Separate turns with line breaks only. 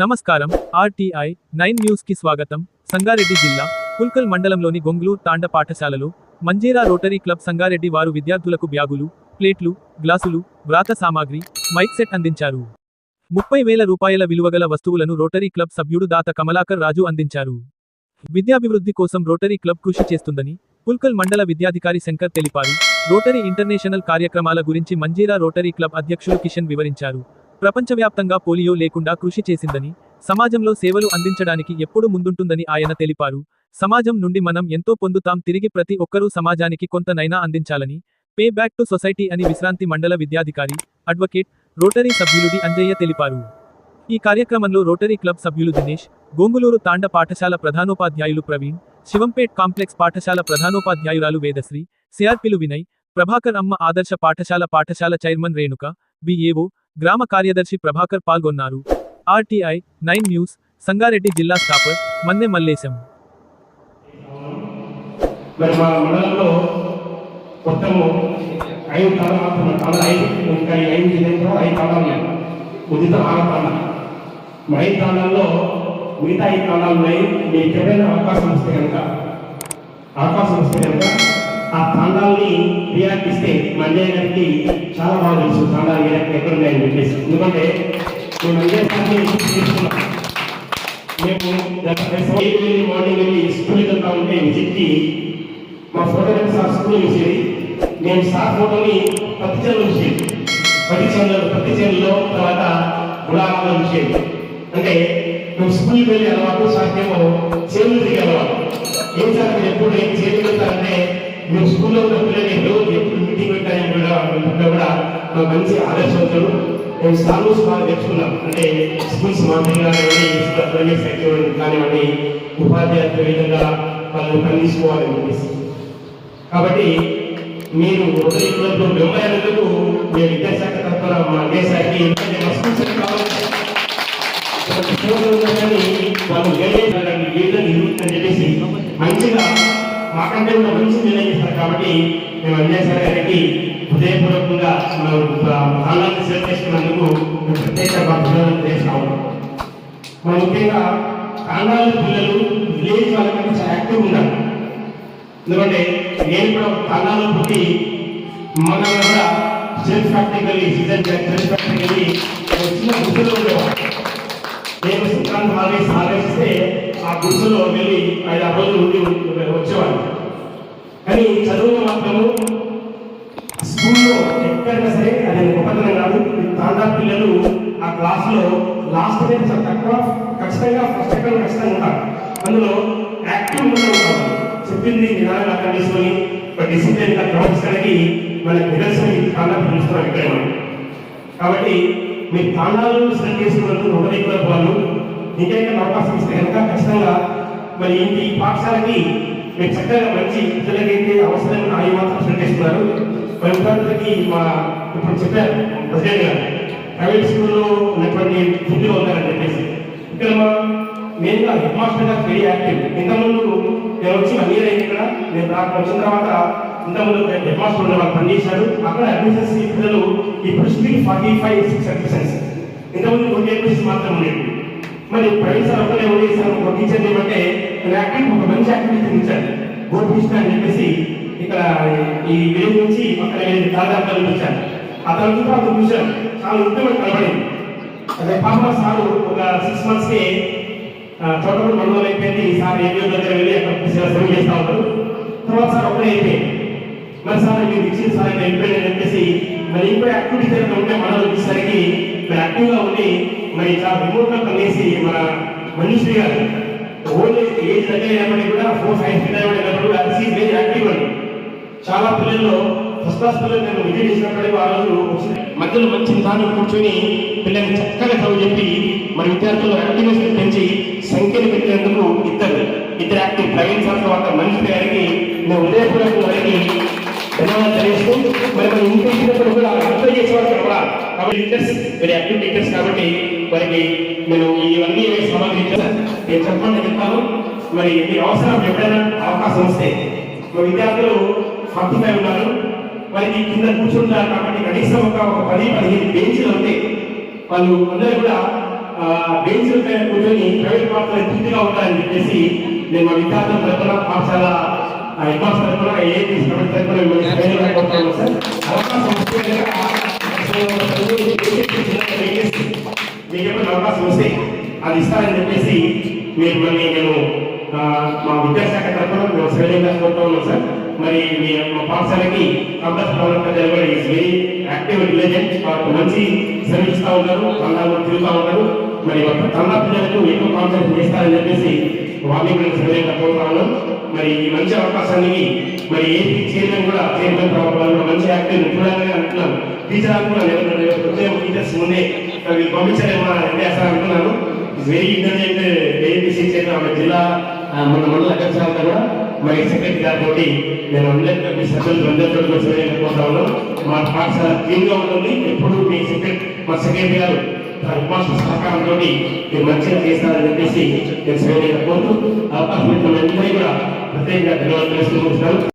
నమస్కారం RTI nine న్యూస్కి స్వాగతం. సంగారెడ్డి జిల్లా పుల్కల్ మండలంలోని గొంగ్లూర్ తాండ పాఠశాలలో మంజీరా రోటరీ క్లబ్ సంగారెడ్డి వారు విద్యార్థులకు బ్యాగులు ప్లేట్లు గ్లాసులు వ్రాత సామాగ్రి మైక్ సెట్ అందించారు. ముప్పై వేల రూపాయల విలువగల వస్తువులను రోటరీ క్లబ్ సభ్యుడు దాత కమలాకర్ రాజు అందించారు. విద్యాభివృద్ధి కోసం రోటరీ క్లబ్ కృషి చేస్తుందని పుల్కల్ మండల విద్యాధికారి శంకర్ తెలిపారు. రోటరీ ఇంటర్నేషనల్ కార్యక్రమాల గురించి మంజీరా రోటరీ క్లబ్ అధ్యక్షులు కిషన్ వివరించారు. ప్రపంచవ్యాప్తంగా పోలియో లేకుండా కృషి చేసిందని సమాజంలో సేవలు అందించడానికి ఎప్పుడు ముందుంటుందని ఆయన తెలిపారు. సమాజం నుండి మనం ఎంతో పొందుతాం తిరిగి ప్రతి ఒక్కరూ సమాజానికి కొంతనైనా అందించాలని పే బ్యాక్ టు సొసైటీ అని విశ్రాంతి మండల విద్యాధికారి అడ్వకేట్ రోటరీ సభ్యులుడి అంజయ్య తెలిపారు. ఈ కార్యక్రమంలో రోటరీ క్లబ్ సభ్యులు దినేష్ గోంగులూరు తాండ పాఠశాల ప్రధానోపాధ్యాయులు ప్రవీణ్ శివంపేట్ కాంప్లెక్స్ పాఠశాల ప్రధానోపాధ్యాయురాలు వేదశ్రీ సిఆర్పిలు వినయ్ ప్రభాకర్ అమ్మ ఆదర్శ పాఠశాల పాఠశాల చైర్మన్ రేణుక బిఏఓ గ్రామ కార్యదర్శి ప్రభాకర్ పాల్గొన్నారు. ఆర్టీఐ నైన్ న్యూస్ సంగారెడ్డి జిల్లా స్టాపర్ మన్నె మల్లేశం.
మరి మా మండలంలో మొత్తము ఐదు తాళాలు మాత్రమే తాళాలు ఐదు ఇంకా ఈ ఐదు జిల్లాలో ఐదు తాళాలు ఉన్నాయి. ఉదిత ఆరు తాళాలు. మరి ఐదు తాళాల్లో మిగతా ఐదు తాళాలు ఉన్నాయి. మీకు ఎప్పుడైనా అవకాశం వస్తే కనుక అవకాశం వస్తే కనుక ఆ తాండాల్ని రియాక్టిస్తే మంజయ్య గారికి చాలా బాగా ఏ రకంగా ఉన్నాయని చెప్పేసి. ఎందుకంటే మేము మండే సార్ని తీసుకున్నాం. మేము వెళ్ళి మార్నింగ్ వెళ్ళి స్కూల్కి వెళ్తా ఉంటే చెప్పి మా ఫోటోగ్రఫీ సార్ స్కూల్ చూసేది నేను సార్ ఫోటోని పత్తి చెల్లు చూసేది పత్తి చెల్లు పత్తి చెల్లులో తర్వాత గుడాలలో చూసేది అంటే మేము స్కూల్కి వెళ్ళి అలవాటు సార్కేమో చేతులు తిరిగి అలవాటు. ఏం సార్ మీరు ఎప్పుడు ఏం చేతులు వెళ్తారంటే మేము స్కూల్లో ఉన్న పిల్లలు ఎప్పుడు మీటింగ్ పెట్టాలని కూడా కూడా మంచి ఆదర్శవంతుడు నేను సాల్వ్స్ బాగా నేర్చుకున్నాను అంటే స్కూల్స్ మాదిరిగా కానివ్వండి సెక్టర్ కానివ్వండి ఉపాధ్యాయుల విధంగా వాళ్ళని పండించుకోవాలని చెప్పేసి. కాబట్టి మీరు రోటరీ క్లబ్లో మీ విద్యాశాఖ తరఫున మా దేశానికి ఎందుకంటే మా స్కూల్స్ అన్ని కావాలి కానీ వాళ్ళు వేరే ఏదో నిలుగుతుందని చెప్పేసి మంచిగా మాకంటే కూడా మంచి నిర్ణయం చేస్తారు కాబట్టి మేము అంజేశ్వర గారికి హృదయపూర్వకంగా మనం ఆన్లైన్ సెలెక్ట్ చేసుకున్నందుకు మేము ప్రత్యేక అభినందనలు చేస్తాము మన ముఖ్యంగా తాండాల పిల్లలు విలేజ్ వాళ్ళకంటే చాలా యాక్టివ్ ఉన్నారు ఎందుకంటే నేను కూడా తాండాలో పుట్టి మన కూడా సెల్ఫ్ ఫ్యాక్టరీకి సీజన్ సెల్ఫ్ ఫ్యాక్టరీకి వెళ్ళి ఒక చిన్న గుర్తులో ఉండేవాడు నేను సంక్రాంతి హాలిడేస్ ఆలోచిస్తే ఆ గుర్తులో వెళ్ళి ఐదు ఆరు రోజులు ఉండి వచ్చేవాడిని కానీ చదువులో మాత్రము స్కూల్లో ఎక్కడైనా సరే అది గొప్పతనం కాదు. ఈ తాండా పిల్లలు ఆ క్లాస్లో లాస్ట్ మీద చాలా తక్కువ ఖచ్చితంగా ఫస్ట్ ఎక్కడ ఖచ్చితంగా ఉంటారు. అందులో యాక్టివ్ ఉంటారు. చెప్పింది నిదానంగా అర్థం చేసుకొని ఒక డిసిప్లిన్గా ప్రవర్తించడానికి మన నిదర్శనం ఈ తాండా పిలుస్తున్నాం ఇక్కడ కాబట్టి మీ తాండాలను సెలెక్ట్ చేసుకున్నందుకు రోటరీ వాళ్ళు ఇంకేమైనా అవకాశం ఇస్తే కనుక ఖచ్చితంగా మరి ఇంటి పాఠశాలకి మీరు చక్కగా మంచి పిల్లలకైతే అవసరమైన ఆ మాత్రం సెలెక్ట్ మరి విద్యార్థులకి మా ఇప్పుడు చెప్పారు ప్రెసిడెంట్ గారు ప్రైవేట్ స్కూల్లో ఉన్నటువంటి ఫుడ్లో ఉన్నారని చెప్పేసి. ఇక్కడ మా మెయిన్గా హెడ్ మాస్టర్ గారు వెరీ యాక్టివ్ ఇంతకుముందు నేను వచ్చి వన్ అయింది ఇక్కడ. నేను నాకు వచ్చిన తర్వాత ఇంతకుముందు హెడ్ మాస్టర్ ఉన్న వాళ్ళు పనిచేశారు అక్కడ అడ్మిషన్స్ పిల్లలు ఇప్పుడు speed forty five six admissions ఇంతకుముందు ట్వంటీ అడ్మిషన్స్ మాత్రం ఉండేవి. మరి ప్రైవేట్ సార్ ఒకటే ఉండేసారు ఒక టీచర్ ఏమంటే యాక్టివ్ ఒక మంచి యాక్టివిటీ ఇచ్చారు గోపికృష్ణ అని చెప్పేసి ఇక్కడ ఈ విలేజ్ నుంచి పక్కన దాదాపు ఇచ్చారు అతను తర్వాత అతను చూశారు. చాలా ఇంప్రూవ్మెంట్ కనబడింది. అదే పాప సార్ ఒక సిక్స్ మంత్స్కి చోటపూడి మండలం అయిపోయింది. సార్ ఏపీ దగ్గర వెళ్ళి అక్కడ సేవ చేస్తా ఉంటారు తర్వాత సార్ ఒకటే అయిపోయింది మరి సార్ మీరు ఇచ్చిన సార్ అయిపోయింది అని చెప్పేసి మరి ఇంకో యాక్టివిటీ ఏదైనా ఉంటే మనలో వచ్చేసరికి మరి యాక్టివ్గా ఉండి మరి చాలా రిమోట్గా పనిచేసి మన మనుషులు గారు. ఓన్లీ ఏజ్ దగ్గర అయినప్పటికీ కూడా ఫోర్ సైన్స్ ఫీట్ అయినప్పుడు కూడా సీజ్ వెరీ యాక్టివ్ అండి చాలా పిల్లల్లో ఫస్ట్ క్లాస్ పిల్లలు నేను విజయ్ చేసినప్పటికీ ఆ రోజు మధ్యలో మంచి నిదానం కూర్చొని పిల్లల్ని చక్కగా చదువు చెప్పి మన విద్యార్థులు యాక్టివ్నెస్ పెంచి సంఖ్యను పెట్టేందుకు ఇద్దరు ఇద్దరు యాక్టివ్ ప్రవీణ్ సార్ తర్వాత మనిషి గారికి నేను ఉదయపూర్వకం వారికి ధన్యవాదాలు తెలియజేస్తూ మరి మన ఇంటి ఇచ్చినప్పుడు కూడా అర్థం చేసేవారు కూడా కాబట్టి టీచర్స్ వెరీ యాక్టివ్ టీచర్స్ కాబట్టి వారికి నేను ఇవన్నీ సామాగ్రి నేను చెప్పండి చెప్తాను. మరి మీ అవసరం ఎప్పుడైనా అవకాశం వస్తే మా విద్యార్థులు ఫార్టీ ఫైవ్ ఉన్నారు వారికి కింద కూర్చుంటారు కాబట్టి కనీసం ఒక ఒక పది పదిహేను బెంచ్లు ఉంటే వాళ్ళు అందరూ కూడా బెంచ్ల పైన కూర్చొని ప్రైవేట్ పాఠశాల తృప్తిగా ఉంటారని చెప్పేసి నేను మా విద్యార్థుల తరఫున పాఠశాల అడ్వాన్స్ తరఫున ఏ ప్రైవేట్ తరఫున మిమ్మల్ని సార్. అవకాశం అవకాశం వస్తే అది ఇస్తారని చెప్పేసి మీరు మళ్ళీ నేను మా విద్యాశాఖ తరఫున మేము సవినయంగా కోరుతా ఉన్నాం సార్. మరి మీ మా పాఠశాలకి కంపల్స్ భవన్ డెలివరీ కూడా ఈజ్ వెరీ యాక్టివ్ విలేజెంట్ వాళ్ళకి మంచి శ్రమిస్తూ ఇస్తూ ఉంటారు తండాలు తిరుగుతూ ఉంటారు మరి ఒక తండా పిల్లలకు ఎక్కువ కాన్సన్ట్రేట్ చేస్తారని చెప్పేసి వాళ్ళని కూడా సవినయంగా కోరుతా ఉన్నాం. మరి ఈ మంచి అవకాశానికి మరి ఏపీ చేయడం కూడా చేయడం కూడా మంచి యాక్టివ్ చూడాలని అంటున్నాను టీచర్ అనుకున్నాను నేను ఉదయం టీచర్స్ ముందే వీళ్ళు పంపించారేమో ఇండియా సార్ అంటున్నాను వెరీ ఇంటెలిజెంట్ ఏపీసీ చైర్మన్ ఆమె జిల్లా మన మండల అధ్యక్షులు కూడా. మరి సెక్రటరీ గారితో నేను అందరికీ సభ్యులు అందరితో కూడా సరిపోతా ఉన్నాను. మా పాఠశాల క్లీన్ ఉంటుంది. ఎప్పుడు మీ సెక్రటరీ మా సెక్రటరీ గారు ఉపాసన సహకారంతో మీరు మంచిగా చేస్తారని చెప్పేసి నేను సరైన కోరుతూ అవకాశం ఇచ్చిన వెంటనే కూడా ప్రత్యేకంగా ధన్యవాదాలు తెలుసుకుంటున్నాను